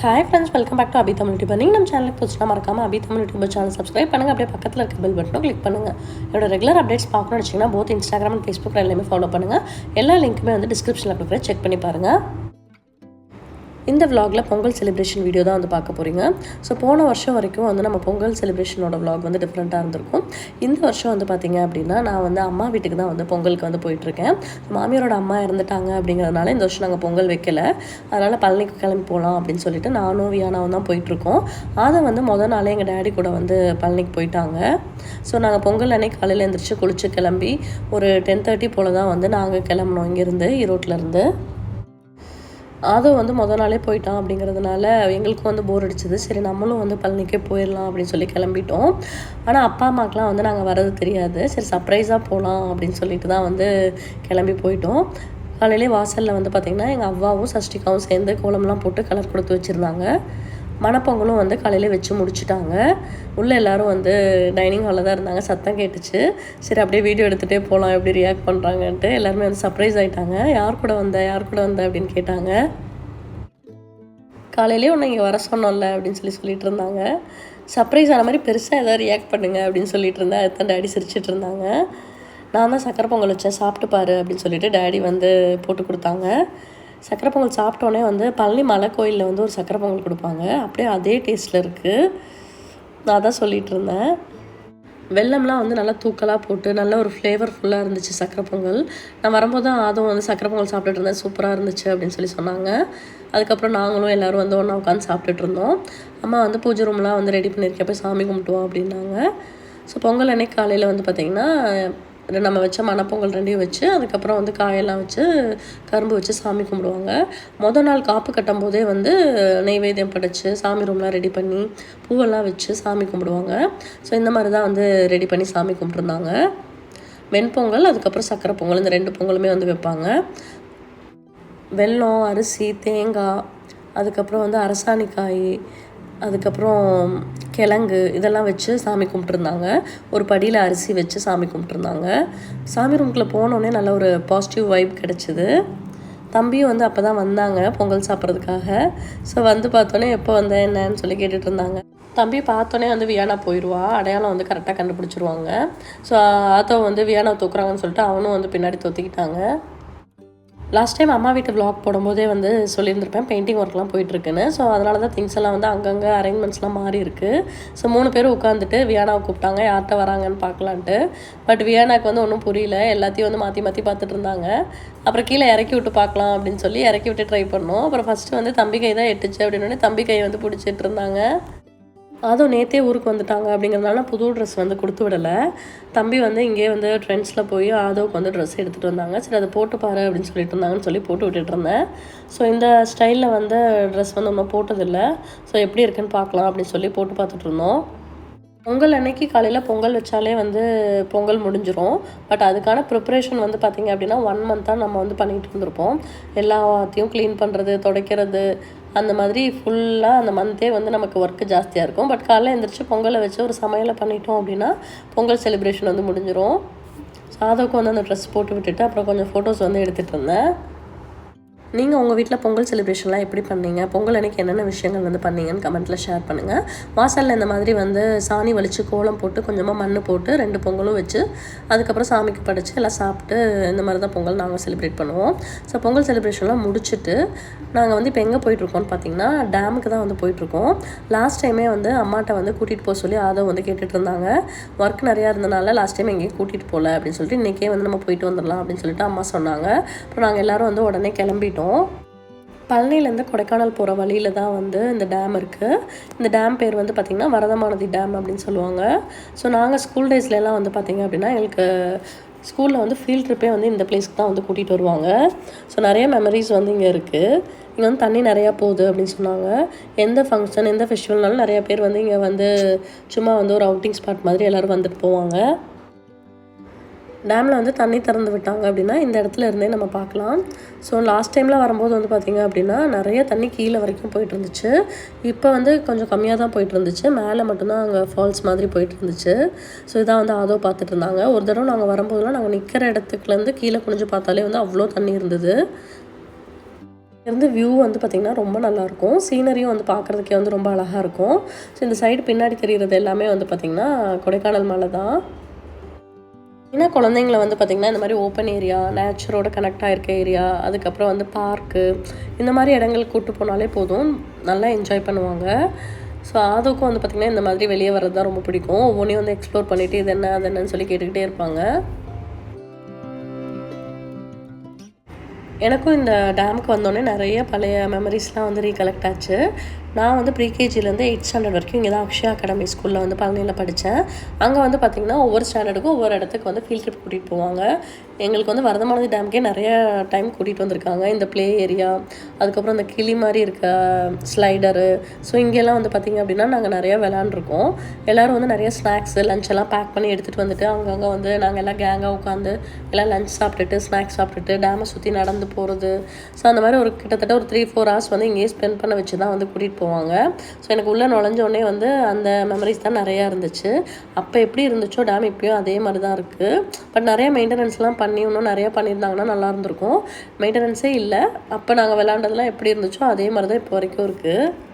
Hi friends welcome back to Abhi Tamil YouTube நீங்கள் நம்ம சேனலுக்கு போச்சுன்னா மறக்காமல் Abhi Tamil YouTube channel subscribe பண்ணுங்கள் அப்படியே பக்கத்தில் இருக்க பெல் பட்டனும் கிளிக் பண்ணுங்கள் என்னோட ரெகுலர் அப்டேட்ஸ் பார்க்கணும்னு வச்சிங்கன்னா போத் இன்ஸ்டாகிராம் அண்ட் ஃபேஸ்புக் எல்லாமே ஃபாலோ பண்ணுங்கள் எல்லா லிங்க்குமே வந்து டிஸ்கிரிப்ஷனில் கொடுக்குறேன். செக் பண்ணி பாருங்கள் இந்த விலாகில் பொங்கல் செலிப்ரேஷன் வீடியோ தான் வந்து பார்க்க போகிறீங்க ஸோ போன வருஷம் வரைக்கும் வந்து நம்ம பொங்கல் செலிப்ரேஷனோட விலாக் வந்து டிஃப்ரெண்ட்டாக இருந்திருக்கும். இந்த வருஷம் வந்து பார்த்திங்க அப்படின்னா நான் வந்து அம்மா வீட்டுக்கு தான் வந்து பொங்கலுக்கு வந்து போயிட்டுருக்கேன் மாமியாரோட அம்மா இறந்துட்டாங்க அப்படிங்கிறதுனால இந்த வருஷம் நாங்கள் பொங்கல் வைக்கல. அதனால் பழனிக்கு கிளம்பி போகலாம் அப்படின்னு சொல்லிட்டு நானும் வியானாவும் தான் போயிட்டுருக்கோம் அதை வந்து மொதல் நாளே எங்கள் டேடி கூட வந்து பழனிக்கு போயிட்டாங்க. ஸோ நாங்கள் பொங்கல் அன்னைக்கு காலையில் எழுந்திரிச்சு குளிச்சு கிளம்பி ஒரு டென் தேர்ட்டி போல் தான் வந்து நாங்கள் கிளம்புனோம் இங்கேருந்து ஈரோட்டிலேருந்து அதுவும் வந்து மொதல் நாளே போயிட்டான் அப்படிங்கிறதுனால எங்களுக்கும் வந்து போர் அடிச்சது. சரி நம்மளும் வந்து பழனிக்கே போயிடலாம் அப்படின்னு சொல்லி கிளம்பிட்டோம். ஆனால் அப்பா அம்மாக்கெலாம் வந்து நாங்கள் வர்றது தெரியாது. சரி சர்ப்ரைஸாக போகலாம் அப்படின்னு சொல்லிட்டு தான் வந்து கிளம்பி போயிட்டோம். காலையிலே வாசலில் வந்து பார்த்திங்கன்னா எங்கள் அவ்வாவும் சஷ்டிகாவும் சேர்ந்து கோலம்லாம் போட்டு கலர் கொடுத்து வச்சுருந்தாங்க. மணப்பொங்கலும் வந்து காலையில் வச்சு முடிச்சிட்டாங்க. உள்ளே எல்லாரும் வந்து டைனிங் ஹாலில் தான் இருந்தாங்க. சத்தம் கேட்டுச்சு. சரி அப்படியே வீடியோ எடுத்துகிட்டே போகலாம் எப்படி ரியாக்ட் பண்ணுறாங்கன்ட்டு எல்லாருமே வந்து சர்ப்ரைஸ் ஆகிட்டாங்க யார் கூட வந்த யார் கூட வந்த அப்படின்னு கேட்டாங்க. காலையிலேயே ஒன்று இங்கே வர சொன்னோம்ல அப்படின்னு சொல்லி சொல்லிட்டு இருந்தாங்க. சர்ப்ரைஸ் ஆன மாதிரி பெருசாக எதாவது ரியாக்ட் பண்ணுங்க அப்படின்னு சொல்லிட்டு இருந்தேன் அதுதான் டேடி சிரிச்சிட்டு இருந்தாங்க. நான் தான் சக்கரை பொங்கல் வச்சேன் சாப்பிட்டு பாரு அப்படின்னு சொல்லிட்டு டேடி வந்து போட்டு கொடுத்தாங்க. சக்கரை பொங்கல் சாப்பிட்டோன்னே வந்து பழனி மலை கோயிலில் வந்து ஒரு சக்கரை பொங்கல் கொடுப்பாங்க. அப்படியே அதே டேஸ்ட்டில் இருக்குது நான் தான் சொல்லிகிட்டு இருந்தேன். வெள்ளம்லாம் வந்து நல்லா தூக்கலாக போட்டு நல்ல ஒரு ஃப்ளேவர்ஃபுல்லாக இருந்துச்சு சக்கரை பொங்கல். நான் வரும்போது தான் அதுவும் வந்து சக்கரை பொங்கல் சாப்பிட்டுட்டு இருந்தேன். சூப்பராக இருந்துச்சு அப்படின்னு சொல்லி சொன்னாங்க. அதுக்கப்புறம் நாங்களும் எல்லோரும் வந்து ஒன்றா உட்காந்து சாப்பிட்டுட்டு இருந்தோம். அம்மா வந்து பூஜை ரூம்லாம் வந்து ரெடி பண்ணியிருக்கேன். போய் சாமி கும்பிட்டுவோம் அப்படின்னாங்க. ஸோ பொங்கல் அன்னைக்கு காலையில் வந்து பார்த்திங்கன்னா நம்ம வச்ச மணப்பொங்கல் ரெண்டையும் வச்சு அதுக்கப்புறம் வந்து காயெல்லாம் வச்சு கரும்பு வச்சு சாமி கும்பிடுவாங்க. மொதல் நாள் காப்பு கட்டும் போதே வந்து நெய்வேத்தியம் படைச்சு சாமி ரூம்லாம் ரெடி பண்ணி பூவெல்லாம் வச்சு சாமி கும்பிடுவாங்க. ஸோ இந்த மாதிரி தான் வந்து ரெடி பண்ணி சாமி கும்பிட்ருந்தாங்க வெண்பொங்கல் அதுக்கப்புறம் சக்கரை பொங்கல் இந்த ரெண்டு பொங்கலுமே வந்து வைப்பாங்க. வெல்லம் அரிசி தேங்காய் அதுக்கப்புறம் வந்து அரசாணிக்காய் அதுக்கப்புறம் கிழங்கு இதெல்லாம் வச்சு சாமி கும்பிட்ருந்தாங்க ஒரு படியில் அரிசி வச்சு சாமி கும்பிட்ருந்தாங்க சாமி ரூம்குள்ளே போனோடனே நல்ல ஒரு பாசிட்டிவ் வைப் கிடச்சிது. தம்பியும் வந்து அப்போ தான் வந்தாங்க பொங்கல் சாப்பிட்றதுக்காக. ஸோ வந்து பார்த்தோன்னே எப்போ வந்தேன் என்னன்னு சொல்லி கேட்டுட்டு இருந்தாங்க தம்பி பார்த்தோன்னே வந்து வியானா போயிடுவா அடையாளம் வந்து கரெக்டாக கண்டுபிடிச்சிருவாங்க. ஸோ ஆத்தோ வந்து வியானா தூக்குறாங்கன்னு சொல்லிட்டு அவனும் வந்து பின்னாடி தொத்திக்கிட்டாங்க. லாஸ்ட் டைம் அம்மா வீட்டு vlog போடும்போதே வந்து சொல்லியிருந்திருப்பேன் பெயிண்டிங் ஒர்க்லாம் போயிட்டுருக்குன்னு. ஸோ அதனால தான் திங்ஸ் எல்லாம் வந்து அங்கங்கே அரேஞ்ச்மெண்ட்ஸ்லாம் மாறி இருக்கு ஸோ மூணு பேரும் உட்காந்துட்டு வியானாவை கூப்பிட்டாங்க யார்கிட்ட வராங்கன்னு பார்க்கலான்ட்டு. பட் வியானாக்கு வந்து ஒன்றும் புரியல எல்லாத்தையும் வந்து மாற்றி மாற்றி பார்த்துட்டு இருந்தாங்க. அப்புறம் கீழே இறக்கி விட்டு பார்க்கலாம் அப்படின்னு சொல்லி இறக்கி விட்டு ட்ரை பண்ணோம். அப்புறம் ஃபஸ்ட்டு வந்து தம்பி கை தான் எட்டுச்சு அப்படின்னு தம்பி கையை வந்து பிடிச்சிட்டு இருந்தாங்க. அதுவும் நேற்றே ஊருக்கு வந்துட்டாங்க அப்படிங்கிறதுனால புது ட்ரெஸ் வந்து கொடுத்து விடலை. தம்பி வந்து இங்கே வந்து ட்ரெண்ட்ஸில் போய் ஆதோவுக்கு வந்து ட்ரெஸ் எடுத்துகிட்டு வந்தாங்க. சரி அதை போட்டு பாரு அப்படின்னு சொல்லிட்டு இருந்தாங்கன்னு சொல்லி போட்டு விட்டுட்டு இருந்தேன். ஸோ இந்த ஸ்டைலில் வந்து ட்ரெஸ் வந்து ஒன்றும் போட்டதில்லை. ஸோ எப்படி இருக்குன்னு பார்க்கலாம் அப்படின்னு சொல்லி போட்டு பார்த்துட்டு இருந்தோம். பொங்கல் அன்னைக்கு காலையில் பொங்கல் வச்சாலே வந்து பொங்கல் முடிஞ்சிரும். பட் அதுக்கான ப்ரிப்பரேஷன் வந்து பார்த்திங்க அப்படின்னா ஒன் மந்த்தாக நம்ம வந்து பண்ணிகிட்டு இருந்திருப்போம். எல்லாத்தையும் க்ளீன் பண்ணுறது துடைக்கிறது அந்த மாதிரி ஃபுல்லாக அந்த மந்தே வந்து நமக்கு ஒர்க்கு ஜாஸ்தியாக இருக்கும். பட் காலைல எழுந்திரிச்சு பொங்கலை வச்சு ஒரு சமையலை பண்ணிட்டோம் அப்படின்னா பொங்கல் செலிப்ரேஷன் வந்து முடிஞ்சிடும் சாதவுக்கு வந்து அந்த ட்ரெஸ் போட்டு விட்டுட்டு அப்புறம் கொஞ்சம் ஃபோட்டோஸ் வந்து எடுத்துகிட்டு இருந்தேன் நீங்கள் உங்கள் வீட்டில் பொங்கல் செலிப்ரேஷன்லாம் எப்படி பண்ணீங்க? பொங்கல் அன்றைக்கி என்னென்ன விஷயங்கள் வந்து பண்ணீங்கன்னு கமெண்ட்டில் ஷேர் பண்ணுங்கள் வாசலில் இந்த மாதிரி வந்து சாணி வலித்து கோலம் போட்டு கொஞ்சமாக மண் போட்டு ரெண்டு பொங்கலும் வச்சு அதுக்கப்புறம் சாமிக்கு படித்து எல்லாம் சாப்பிட்டு இந்த மாதிரி தான் பொங்கல் நாங்கள் செலிப்ரேட் பண்ணுவோம். ஸோ பொங்கல் செலிப்ரேஷன்லாம் முடிச்சுட்டு நாங்கள் வந்து இப்போ எங்கே போயிட்டுருக்கோம்னு பார்த்தீங்கன்னா டேமுக்கு தான் வந்து போயிட்டுருக்கோம். லாஸ்ட் டைமே வந்து அம்மாட்ட வந்து கூட்டிகிட்டு போக சொல்லி ஆதோ வந்து கேட்டுட்டு இருந்தாங்க. ஒர்க் நிறையா இருந்தனால லாஸ்ட் டைம் எங்கேயும் கூட்டிகிட்டு போகல அப்படின்னு சொல்லிட்டு இன்றைக்கே வந்து நம்ம போயிட்டு வந்துடலாம் அப்படின்னு சொல்லிட்டு அம்மா சொன்னாங்க. அப்புறம் நாங்கள் எல்லோரும் வந்து உடனே கிளம்பிட்டோம். பழனிலேருந்து கொடைக்கானல் போகிற வழியில் தான் வந்து இந்த டேம் இருக்குது இந்த டேம் பேர் வந்து பார்த்திங்கன்னா வரதமானதி டேம் அப்படின்னு சொல்லுவாங்க. ஸோ நாங்கள் ஸ்கூல் டேஸ்லலாம் வந்து பார்த்திங்க அப்படின்னா எங்களுக்கு ஸ்கூலில் வந்து ஃபீல்ட் ட்ரிப்பே வந்து இந்த பிளேஸ்க்கு தான் வந்து கூட்டிகிட்டு வருவாங்க. ஸோ நிறைய மெமரிஸ் வந்து இங்கே இருக்குது இங்கே வந்து தண்ணி நிறையா போகுது அப்படின்னு சொன்னாங்க. எந்த ஃபங்க்ஷன் எந்த ஃபெஸ்டிவல்னாலும் நிறையா பேர் வந்து இங்கே வந்து சும்மா வந்து ஒரு அவுட்டிங் ஸ்பாட் மாதிரி எல்லோரும் வந்துட்டு போவாங்க. டேமில் வந்து தண்ணி திறந்து விட்டாங்க அப்படின்னா இந்த இடத்துல இருந்தே நம்ம பார்க்கலாம். ஸோ லாஸ்ட் டைமில் வரும்போது வந்து பார்த்திங்க அப்படின்னா நிறைய தண்ணி கீழே வரைக்கும் போயிட்டு இருந்துச்சு இப்போ வந்து கொஞ்சம் கம்மியாக தான் போயிட்டு இருந்துச்சு மேலே மட்டும்தான் அங்கே ஃபால்ஸ் மாதிரி போயிட்டு இருந்துச்சு ஸோ இதான் வந்து அதோ பார்த்துட்டு இருந்தாங்க. ஒரு தடவை நாங்கள் வரும்போதெல்லாம் நாங்கள் நிற்கிற இடத்துக்குலேருந்து கீழே குனிஞ்சு பார்த்தாலே வந்து அவ்வளோ தண்ணி இருந்தது. இருந்து வியூ வந்து பார்த்திங்கன்னா ரொம்ப நல்லாயிருக்கும் சீனரியும் வந்து பார்க்குறதுக்கே வந்து ரொம்ப அழகாக இருக்கும். ஸோ இந்த சைடு பின்னாடி தெரிகிறது எல்லாமே வந்து பார்த்திங்கன்னா கொடைக்கானல் மலை தான் ஏன்னா குழந்தைங்கள வந்து பார்த்திங்கன்னா இந்த மாதிரி ஓப்பன் ஏரியா நேச்சரோட கனெக்ட் ஆகிருக்க ஏரியா அதுக்கப்புறம் வந்து பார்க்கு இந்த மாதிரி இடங்களுக்கு கூப்பிட்டு போனாலே போதும். நல்லா என்ஜாய் பண்ணுவாங்க. ஸோ ஆதோக்கும் வந்து பார்த்திங்கன்னா இந்த மாதிரி வெளியே வர்றது தான் ரொம்ப பிடிக்கும். ஒவ்வொன்றையும் வந்து எக்ஸ்ப்ளோர் பண்ணிவிட்டு இது என்ன அது என்னன்னு சொல்லி கேட்டுக்கிட்டே இருப்பாங்க. எனக்கும் இந்த டேமுக்கு வந்தோடனே நிறைய பழைய மெமரிஸ்லாம் வந்து ரீகலெக்ட் ஆச்சு. நான் வந்து ப்ரீகேஜிலேருந்து எயிட் ஸ்டாண்டர்ட் வரைக்கும் இங்கே தான் அக்ஷயா அகாடமி ஸ்கூலில் வந்து பழனியில் படித்தேன். அங்கே வந்து பார்த்திங்கன்னா ஒவ்வொரு ஸ்டாண்டர்டுக்கும் ஒவ்வொரு இடத்துக்கு வந்து ஃபீல்ட் ட்ரிப் கூட்டிகிட்டு போவாங்க. எங்களுக்கு வந்து வரதமானது டேமுக்கே நிறைய டைம் கூட்டிகிட்டு வந்திருக்காங்க. இந்த ப்ளே ஏரியா அதுக்கப்புறம் இந்த கிளி மாதிரி இருக்க ஸ்லைடரு ஸோ இங்கெல்லாம் வந்து பார்த்திங்க அப்படின்னா நாங்கள் நிறையா விளாண்டுருக்கோம் எல்லோரும் வந்து நிறைய ஸ்நாக்ஸு லஞ்ச் எல்லாம் பேக் பண்ணி எடுத்துகிட்டு வந்துட்டு அங்கங்கே வந்து நாங்கள் எல்லாம் கேங்காக உட்காந்து எல்லாம் லஞ்ச் சாப்பிட்டுட்டு ஸ்நாக்ஸ் சாப்பிட்டுட்டு டேமை சுற்றி நடந்து போகிறது ஸோ அந்த மாதிரி ஒரு கிட்டத்தட்ட ஒரு த்ரீ ஃபோர் ஹவர்ஸ் வந்து இங்கேயே ஸ்பெண்ட் பண்ண வச்சு தான் வந்து கூட்டிகிட்டு போவாங்க. ஸோ எனக்கு உள்ளே நுழைஞ்சோடனே வந்து அந்த மெமரிஸ் தான் நிறையா இருந்துச்சு. அப்போ எப்படி இருந்துச்சோ டேம் இப்பயும் அதே மாதிரி தான் இருக்குது பட் நிறைய மெயின்டெனன்ஸ்லாம் பண்ணி இன்னும் நிறையா பண்ணியிருந்தாங்கன்னா நல்லா இருந்திருக்கும். மெயின்டெனன்ஸே இல்லை. அப்போ நாங்கள் விளாண்டதெல்லாம் எப்படி இருந்துச்சோ அதே மாதிரி தான் இப்போ வரைக்கும் இருக்குது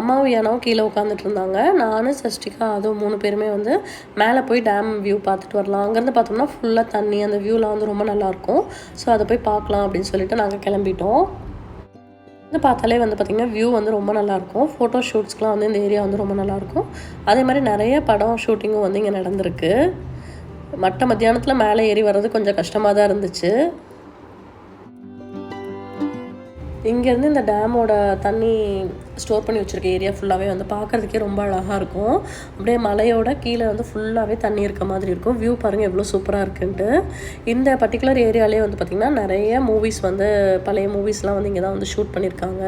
அம்மாவும் ஏனாவும் கீழே உட்காந்துட்டு இருந்தாங்க. நானும் சஷ்டிகா அதுவும் மூணு பேருமே வந்து மேலே போய் டேம் வியூ பார்த்துட்டு வரலாம். அங்கேருந்து பார்த்தோம்னா ஃபுல்லாக தண்ணி அந்த வியூலாம் வந்து ரொம்ப நல்லாயிருக்கும் ஸோ அதை போய் பார்க்கலாம் அப்படின்னு சொல்லிட்டு நாங்கள் கிளம்பிட்டோம். வந்து பார்த்தாலே வந்து பார்த்திங்கன்னா வியூ வந்து ரொம்ப நல்லாயிருக்கும். ஃபோட்டோ ஷூட்ஸ்க்கெலாம் வந்து இந்த ஏரியா வந்து ரொம்ப நல்லாயிருக்கும். அதே மாதிரி நிறைய படம் ஷூட்டிங்கும் வந்து இங்கே நடந்திருக்கு. மட்ட மத்தியானத்தில் மேலே ஏறி வர்றது கொஞ்சம் கஷ்டமாக தான் இருந்துச்சு இங்கேருந்து இந்த டேமோட தண்ணி ஸ்டோர் பண்ணி வச்சுருக்க ஏரியா ஃபுல்லாகவே வந்து பார்க்குறதுக்கே ரொம்ப அழகாக இருக்கும். அப்படியே மலையோட கீழே வந்து ஃபுல்லாகவே தண்ணி இருக்க மாதிரி இருக்கும். வியூ பாருங்கள் எவ்வளோ சூப்பராக இருக்குன்ட்டு. இந்த பர்டிகுலர் ஏரியாலே வந்து பார்த்திங்கன்னா நிறைய மூவிஸ் வந்து பழைய மூவிஸ்லாம் வந்து இங்கே தான் வந்து ஷூட் பண்ணியிருக்காங்க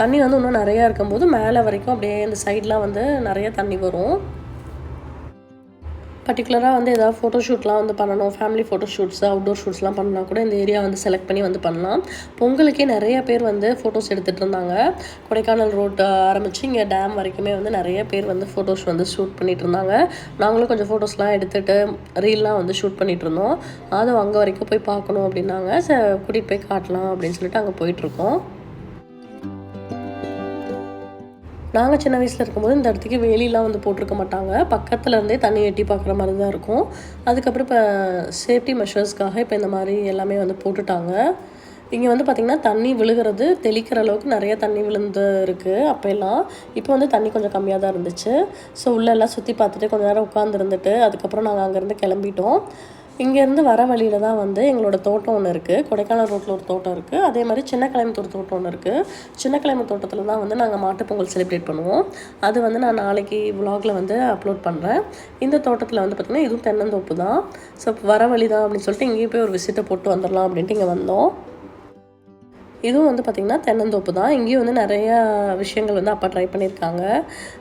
தண்ணி வந்து இன்னும் நிறையா இருக்கும்போது மேலே வரைக்கும் அப்படியே இந்த சைட்லாம் வந்து நிறைய தண்ணி வரும். பர்டிகுலராக வந்து ஏதாவது ஃபோட்டோஷூட்லாம் வந்து பண்ணணும். ஃபேமிலி ஃபோட்டோ ஷூட்ஸ் அவுட்டோர் ஷூட்ஸ்லாம் பண்ணால் கூட இந்த ஏரியா வந்து செலக்ட் பண்ணி வந்து பண்ணலாம். பொங்கலுக்கே நிறைய பேர் வந்து ஃபோட்டோஸ் எடுத்துகிட்டு இருந்தாங்க. கொடைக்கானல் ரோட் ஆரம்பித்து இங்கே டேம் வரைக்குமே வந்து நிறைய பேர் வந்து ஃபோட்டோஸ் வந்து ஷூட் பண்ணிகிட்டு இருந்தாங்க. நாங்களும் கொஞ்சம் ஃபோட்டோஸ்லாம் எடுத்துகிட்டு ரீல்லாம் வந்து ஷூட் பண்ணிகிட்டு இருந்தோம். அதுவும் அங்கே வரைக்கும் போய் பார்க்கணும் அப்படின்னாங்க. ச கூட்டிகிட்டு போய் காட்டலாம் அப்படின்னு சொல்லிட்டு அங்கே போயிட்டுருக்கோம் நாங்கள் சின்ன வயசில் இருக்கும்போது இந்த இடத்துக்கு வேலிலாம் வந்து போட்டிருக்க மாட்டாங்க. பக்கத்தில் இருந்தே தண்ணி எட்டி பார்க்குற மாதிரி தான் இருக்கும். அதுக்கப்புறம் இப்போ சேஃப்டி மெஷர்ஸ்க்காக இப்போ இந்த மாதிரி எல்லாமே வந்து போட்டுட்டாங்க. இங்கே வந்து பார்த்திங்கன்னா தண்ணி விழுகிறது தெளிக்கிற அளவுக்கு நிறைய தண்ணி விழுந்து இருக்குது அப்போல்லாம். இப்போ வந்து தண்ணி கொஞ்சம் கம்மியாக தான் இருந்துச்சு. ஸோ உள்ளெல்லாம் சுற்றி பார்த்துட்டு கொஞ்சம் நேரம் உட்காந்துருந்துட்டு அதுக்கப்புறம் நாங்கள் அங்கேருந்து கிளம்பிட்டோம். இங்கேருந்து வர வழியில் தான் வந்து எங்களோட தோட்டம் ஒன்று இருக்குது கொடைக்கானல் ரோட்டில் ஒரு தோட்டம் இருக்குது அதே மாதிரி சின்ன கிளைமத்தூர் தோட்டம் ஒன்று இருக்குது சின்ன கிளைம தோட்டத்தில் தான் வந்து நாங்கள் மாட்டுப்பொங்கல் செலிப்ரேட் பண்ணுவோம். அது வந்து நான் நாளைக்கு விலாகில் வந்து அப்லோட் பண்ணுறேன் இந்த தோட்டத்தில் வந்து பார்த்திங்கன்னா இதுவும் தென்னந்தோப்பு தான். ஸோ வர வழி தான் அப்படின்னு சொல்லிட்டு இங்கேயும் போய் ஒரு விசிட்டை போட்டு வந்துடலாம் அப்படின்ட்டு இங்கே வந்தோம். இதுவும் வந்து பார்த்திங்கன்னா தென்னந்தோப்பு தான். இங்கேயும் வந்து நிறையா விஷயங்கள் வந்து அப்பா ட்ரை பண்ணியிருக்காங்க.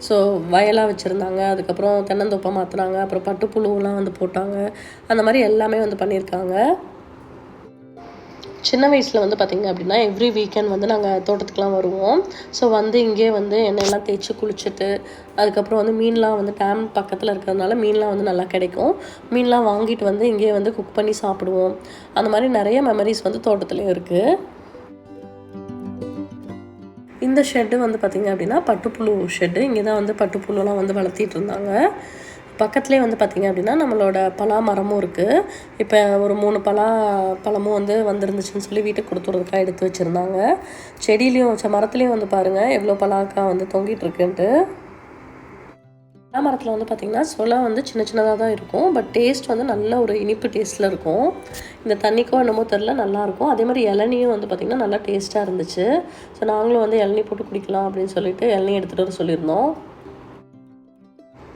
ஸோ வயலாக வச்சுருந்தாங்க. அதுக்கப்புறம் தென்னந்தோப்பை மாற்றினாங்க அப்புறம் பட்டுப்புழுவெலாம் வந்து போட்டாங்க. அந்த மாதிரி எல்லாமே வந்து பண்ணியிருக்காங்க. சின்ன வயசில் வந்து பார்த்திங்க அப்படின்னா எவ்ரி வீக்கெண்ட் வந்து நாங்கள் தோட்டத்துக்குலாம் வருவோம். ஸோ வந்து இங்கே வந்து எண்ணெயெல்லாம் தேய்ச்சி குளிச்சுட்டு அதுக்கப்புறம் வந்து மீன்லாம் வந்து டேம் பக்கத்தில் இருக்கிறதுனால மீன்லாம் வந்து நல்லா கிடைக்கும். மீன்லாம் வாங்கிட்டு வந்து இங்கேயே வந்து குக் பண்ணி சாப்பிடுவோம். அந்த மாதிரி நிறைய மெமரிஸ் வந்து தோட்டத்துலேயும் இருக்குது இந்த ஷெட்டு வந்து பார்த்திங்க அப்படின்னா பட்டுப்புழு ஷெட்டு இங்கே தான் வந்து பட்டுப்புழுலாம் வந்து வளர்த்திட்டு இருந்தாங்க. பக்கத்துலேயே வந்து பார்த்திங்க அப்படின்னா நம்மளோட பலா மரமும் இருக்குது இப்போ ஒரு மூணு பலா பழமும் வந்து வந்துருந்துச்சுன்னு சொல்லி வீட்டுக்கு கொடுத்துறதுக்காக எடுத்து வச்சுருந்தாங்க. செடியிலையும் மரத்துலேயும் வந்து பாருங்கள் எவ்வளோ பலாக்கா வந்து தொங்கிட்டு இருக்குன்ட்டு. பலா மரத்தில் வந்து பார்த்திங்கன்னா சொலை வந்து சின்ன சின்னதாக தான் இருக்கும். பட் டேஸ்ட் வந்து நல்ல ஒரு இனிப்பு டேஸ்ட்டில் இருக்கும். இந்த தண்ணிக்கோ என்னமோ தெரில நல்லாயிருக்கும் அதே மாதிரி இளநியும் வந்து பார்த்திங்கன்னா நல்லா டேஸ்ட்டாக இருந்துச்சு. ஸோ நாங்களும் வந்து இளநீ போட்டு குடிக்கலாம் அப்படின்னு சொல்லிட்டு இளநீ எடுத்துகிட்டு வர சொல்லியிருந்தோம்.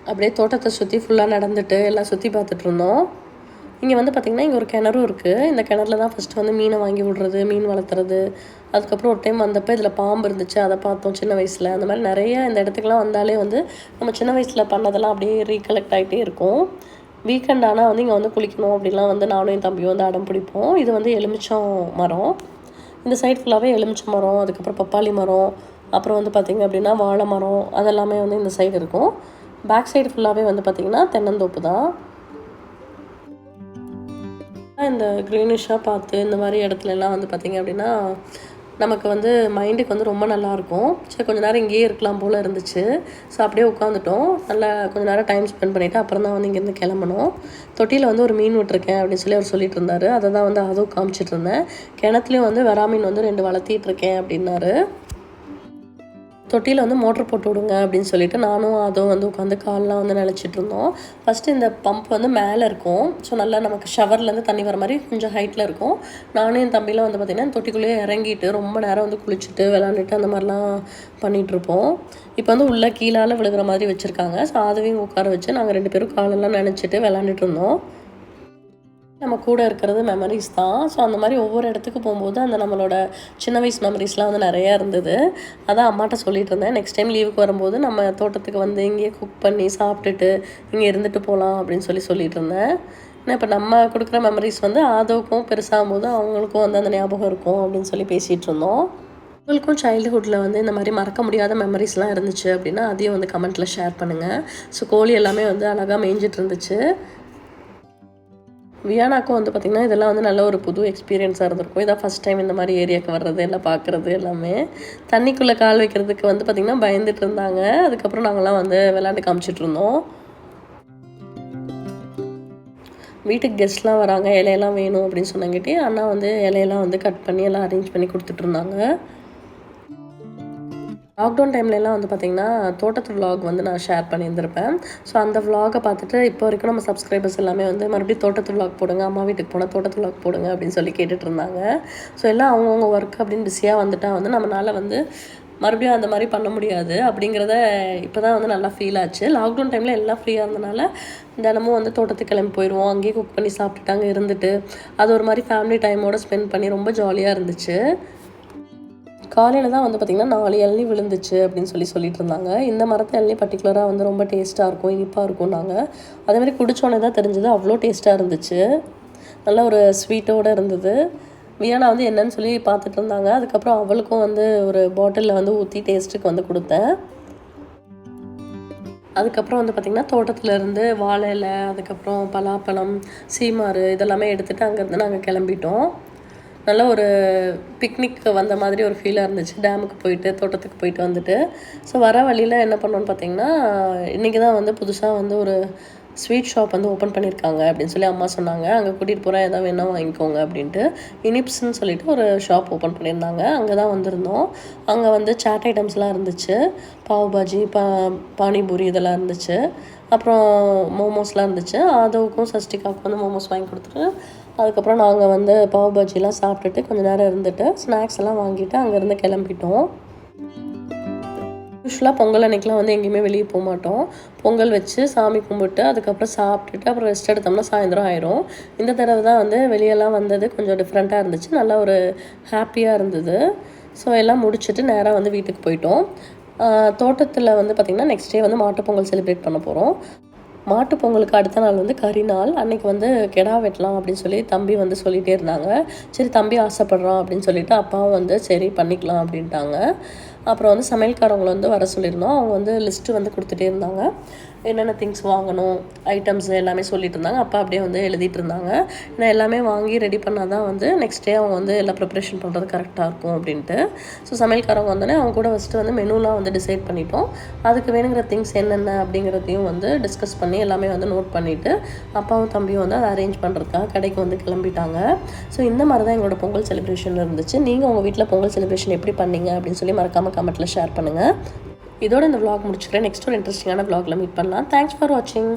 அப்படியே தோட்டத்தை சுற்றி ஃபுல்லாக நடந்துட்டு எல்லாம் சுற்றி பார்த்துட்டு இருந்தோம். இங்கே வந்து பார்த்திங்கன்னா இங்கே ஒரு கிணறும் இருக்குது இந்த கிணறுல தான் ஃபஸ்ட்டு வந்து மீனை வாங்கி விடுறது மீன் வளர்த்துறது. அதுக்கப்புறம் ஒரு டைம் வந்தப்போ இதில் பாம்பு இருந்துச்சு அதை பார்த்தோம் சின்ன வயசில். அந்த மாதிரி நிறைய இந்த இடத்துக்குலாம் வந்தாலே வந்து நம்ம சின்ன வயசில் பண்ணதெல்லாம் அப்படியே ரீகலெக்ட் ஆகிட்டே இருக்கும். வீக்கெண்ட் ஆனால் வந்து இங்கே வந்து குளிக்கணும் அப்படிலாம் வந்து நானும் என் தம்பியும் வந்து அடம் பிடிப்போம். இது வந்து எலுமிச்சம் மரம். இந்த சைடு ஃபுல்லாகவே எலுமிச்சை மரம் அதுக்கப்புறம் பப்பாளி மரம் அப்புறம் வந்து பார்த்திங்க அப்படின்னா வாழை மரம் அதெல்லாமே வந்து இந்த சைடு இருக்கும். பேக் சைடு ஃபுல்லாகவே வந்து பார்த்திங்கன்னா தென்னந்தோப்பு தான். இந்த க்ரீனிஷாக பார்த்து இந்த மாதிரி இடத்துலலாம் வந்து பார்த்திங்க அப்படின்னா நமக்கு வந்து மைண்டுக்கு வந்து ரொம்ப நல்லாயிருக்கும் சரி கொஞ்ச நேரம் இங்கேயே இருக்கலாம் போல் இருந்துச்சு. ஸோ அப்படியே உட்காந்துட்டோம் நல்லா கொஞ்ச நேரம் டைம் ஸ்பெண்ட் பண்ணிவிட்டு அப்புறம் தான் வந்து இங்கேருந்து கிளம்பணும். தொட்டியில் வந்து ஒரு மீன் விட்டுருக்கேன் அப்படின்னு சொல்லி அவர் சொல்லிட்டு இருந்தார். அதை தான் வந்து அதுவும் காமிச்சிட்டு இருந்தேன். கிணத்துலையும் வந்து வெறா மீன் வந்து ரெண்டு வளர்த்திட்டு இருக்கேன் அப்படின்னாரு. தொட்டியில் வந்து மோட்ரு போட்டு விடுங்க அப்படின்னு சொல்லிட்டு நானும் அதுவும் வந்து உட்காந்து கால்லாம் வந்து நினச்சிட்டு இருந்தோம். ஃபஸ்ட்டு இந்த பம்ப் வந்து மேலே இருக்கும். ஸோ நல்லா நமக்கு ஷவர்லேருந்து தண்ணி வர மாதிரி கொஞ்சம் ஹைட்டில் இருக்கும். நானும் என் தம்பிலாம் வந்து பார்த்திங்கன்னா தொட்டிக்குள்ளேயே இறங்கிட்டு ரொம்ப நேரம் வந்து குளிச்சுட்டு விளாண்டுட்டு அந்த மாதிரிலாம் பண்ணிகிட்ருப்போம் இப்போ வந்து உள்ளே கீழால் விழுகிற மாதிரி வச்சுருக்காங்க. ஸோ அதையும் உட்கார வச்சு நாங்கள் ரெண்டு பேரும் காலெல்லாம் நினச்சிட்டு விளாண்டுட்டு இருந்தோம். நம்ம கூட இருக்கிறது மெமரிஸ் தான். ஸோ அந்த மாதிரி ஒவ்வொரு இடத்துக்கு போகும்போது அந்த நம்மளோட சின்ன வயசு மெமரிஸ்லாம் வந்து நிறையா இருந்தது. அதான் அம்மாட்ட சொல்லிட்டு இருந்தேன். நெக்ஸ்ட் டைம் லீவுக்கு வரும்போது நம்ம தோட்டத்துக்கு வந்து இங்கேயே குக் பண்ணி சாப்பிட்டுட்டு இங்கே இருந்துட்டு போகலாம் அப்படின்னு சொல்லி சொல்லிட்டு இருந்தேன். ஏன்னா இப்போ நம்ம கொடுக்குற மெமரிஸ் வந்து ஆதவுக்கும் பெருசாகும் போது அவங்களுக்கும் வந்து அந்த ஞாபகம் இருக்கும் அப்படின்னு சொல்லி பேசிகிட்டு இருந்தோம். உங்களுக்கும் சைல்டுஹுட்டில் வந்து இந்த மாதிரி மறக்க முடியாத மெமரிஸ்லாம் இருந்துச்சு அப்படின்னா அதையும் வந்து கமெண்ட்டில் ஷேர் பண்ணுங்கள் ஸோ கோழி எல்லாமே வந்து அழகாக மேய்ஞ்சிட்டு இருந்துச்சு. வியானாக்கும் வந்து பார்த்திங்கன்னா இதெல்லாம் வந்து நல்ல ஒரு புது எக்ஸ்பீரியன்ஸாக இருந்திருக்கும். இதான் ஃபஸ்ட் டைம் இந்த மாதிரி ஏரியாவுக்கு வர்றது எல்லாம் பார்க்குறது எல்லாமே. தண்ணிக்குள்ளே கால் வைக்கிறதுக்கு வந்து பார்த்திங்கன்னா பயந்துட்டு இருந்தாங்க. அதுக்கப்புறம் நாங்கள்லாம் வந்து விளாண்டு காமிச்சிட்டு இருந்தோம். வீட்டுக்கு கெஸ்ட்லாம் வராங்க இலையெல்லாம் வேணும் அப்படின்னு சொன்னாங்கிட்டே அண்ணா வந்து இலையெல்லாம் வந்து கட் பண்ணி எல்லாம் அரேஞ்ச் பண்ணி கொடுத்துட்ருந்தாங்க லாக்டவுன் டைம்லலாம் வந்து பார்த்திங்கன்னா தோட்டத்து விலாக் வந்து நான் ஷேர் பண்ணியிருந்திருப்பேன். ஸோ அந்த விலாகை பார்த்துட்டு இப்போ வரைக்கும் நம்ம சப்ஸ்கிரைபர்ஸ் எல்லாமே வந்து மறுபடியும் தோட்டத்து விலாக் போடுங்க அம்மா வீட்டுக்கு போனால் தோட்டத்து விலாக் போடுங்க அப்படின்னு சொல்லி கேட்டுட்டு இருந்தாங்க. ஸோ எல்லாம் அவங்கவுங்க ஒர்க் அப்படின்னு பிஸியாக வந்துட்டால் வந்து நம்மளால் வந்து மறுபடியும் அந்த மாதிரி பண்ண முடியாது அப்படிங்கிறத இப்போ தான் வந்து நல்லா ஃபீல் ஆச்சு. லாக்டவுன் டைமில் எல்லாம் ஃப்ரீயாக இருந்தனால தினமும் வந்து தோட்டத்துக்கு கிளம்பி போயிடுவோம் அங்கேயே குக் பண்ணி சாப்பிட்டுட்டு அங்கே இருந்துட்டு அது ஒரு மாதிரி ஃபேமிலி டைமோடு ஸ்பெண்ட் பண்ணி ரொம்ப ஜாலியாக இருந்துச்சு. காலையில் தான் வந்து பார்த்திங்கன்னா நாலு இளநி விழுந்துச்சு அப்படின்னு சொல்லி சொல்லிட்டு இருந்தாங்க. இந்த மரத்தை இளநி பர்டிகுலராக வந்து ரொம்ப டேஸ்ட்டாக இருக்கும் இனிப்பாக இருக்கும் நாங்கள் அதே மாதிரி குடிச்சோன்னே தான் தெரிஞ்சது அவ்வளோ டேஸ்ட்டாக இருந்துச்சு. நல்ல ஒரு ஸ்வீட்டோடு இருந்தது. வியானா வந்து என்னன்னு சொல்லி பார்த்துட்டு இருந்தாங்க. அதுக்கப்புறம் அவளுக்கும் வந்து ஒரு பாட்டிலில் வந்து ஊற்றி டேஸ்ட்டுக்கு வந்து கொடுத்தேன். அதுக்கப்புறம் வந்து பார்த்திங்கன்னா தோட்டத்துலேருந்து வாழை இலை அதுக்கப்புறம் பலாப்பழம் சீமாறு இதெல்லாமே எடுத்துகிட்டு அங்கேருந்து நாங்கள் கிளம்பிட்டோம். நல்ல ஒரு பிக்னிக்கு வந்த மாதிரி ஒரு ஃபீலாக இருந்துச்சு. டேமுக்கு போயிட்டு தோட்டத்துக்கு போயிட்டு வந்துட்டு. ஸோ வர வழியில் என்ன பண்ணோன்னு பார்த்தீங்கன்னா இன்றைக்கி தான் வந்து புதுசாக வந்து ஒரு ஸ்வீட் ஷாப் வந்து ஓப்பன் பண்ணியிருக்காங்க அப்படின்னு சொல்லி அம்மா சொன்னாங்க. அங்கே கூட்டிகிட்டு போகிறேன் எதாவது வேணால் வாங்கிக்கோங்க அப்படின்ட்டு. இனிப்ஸ்ன்னு சொல்லிட்டு ஒரு ஷாப் ஓப்பன் பண்ணியிருந்தாங்க. அங்கே தான் வந்திருந்தோம். அங்கே வந்து சாட் ஐட்டம்ஸ்லாம் இருந்துச்சு. பாவ் பாஜி பா பானிபூரி இதெல்லாம் இருந்துச்சு. அப்புறம் மோமோஸ்லாம் இருந்துச்சு. ஆதவுக்கும் சஷ்டிகாவுக்கும் வந்து மோமோஸ் வாங்கி கொடுத்துட்டு அதுக்கப்புறம் நாங்கள் வந்து பாவ் பாஜிலாம் சாப்பிட்டுட்டு கொஞ்சம் நேரம் இருந்துட்டு ஸ்நாக்ஸ் எல்லாம் வாங்கிட்டு அங்கேருந்து கிளம்பிட்டோம். யூஸ்வலாக பொங்கல் அன்னைக்கெலாம் வந்து எங்கேயுமே வெளியே போக மாட்டோம். பொங்கல் வச்சு சாமி கும்பிட்டு அதுக்கப்புறம் சாப்பிட்டுட்டு அப்புறம் ரெஸ்ட் எடுத்தோம்னா சாயந்தரம் ஆயிரும். இந்த தடவை தான் வந்து வெளியெல்லாம் வந்தது கொஞ்சம் டிஃப்ரெண்ட்டாக இருந்துச்சு. நல்லா ஒரு ஹாப்பியாக இருந்தது. ஸோ எல்லாம் முடிச்சுட்டு நேராக வந்து வீட்டுக்கு போயிட்டோம். தோட்டத்தில் வந்து பார்த்திங்கன்னா நெக்ஸ்ட் டே வந்து மாட்டுப்பொங்கல் செலிப்ரேட் பண்ண போகிறோம் மாட்டுப் பொங்கலுக்கு அடுத்த நாள் வந்து கறி நாள். அன்னைக்கு வந்து கெடா வெட்டலாம் அப்படின்னு சொல்லி தம்பி வந்து சொல்லிகிட்டே இருந்தாங்க. சரி தம்பி ஆசைப்படுறான் அப்படின்னு சொல்லிட்டு அப்பாவும் வந்து சரி பண்ணிக்கலாம் அப்படின்ட்டாங்க. அப்புறம் வந்து சமையல்காரவங்களை வந்து வர சொல்லியிருந்தோம். அவங்க வந்து லிஸ்ட்டு வந்து கொடுத்துட்டே இருந்தாங்க. என்னென்ன திங்ஸ் வாங்கணும் ஐட்டம்ஸ் எல்லாமே சொல்லிட்டு இருந்தாங்க. அப்பா அப்படியே வந்து எழுதிட்டு இருந்தாங்க. நான் எல்லாமே வாங்கி ரெடி பண்ணால் தான் வந்து நெக்ஸ்ட் டே அவங்க வந்து எல்லாம் ப்ரிப்ரேஷன் பண்ணுறது கரெக்டாக இருக்கும் அப்படின்ட்டு. ஸோ சமையல்காரங்க வந்தோடனே அவங்க கூட ஃபஸ்ட்டு வந்து மெனுலாம் வந்து டிசைட் பண்ணிட்டோம். அதுக்கு வேணுங்கிற திங்ஸ் என்னென்ன அப்படிங்கிறதையும் வந்து டிஸ்கஸ் பண்ணி எல்லாமே வந்து நோட் பண்ணிவிட்டு அப்பாவும் தம்பியும் வந்து அதை அரேஞ்ச் பண்ணுறதுக்காக கடைக்கு வந்து கிளம்பிட்டாங்க. ஸோ இந்த மாதிரி தான் எங்களோட பொங்கல் செலிப்ரேஷன் இருந்துச்சு. நீங்கள் உங்கள் வீட்டில் பொங்கல் செலிப்ரேஷன் எப்படி பண்ணீங்க அப்படின்னு சொல்லி மறக்காமல் கமெண்ட்டில் ஷேர் பண்ணுங்கள் இதோட இந்த விளாக் முடிச்சுக்கிறேன். நெக்ஸ்ட் ஒரு இன்ட்ரெஸ்டிங்கான விளாகில் மீட் பண்ணலாம். தேங்க்ஸ் ஃபார் வாட்சிங்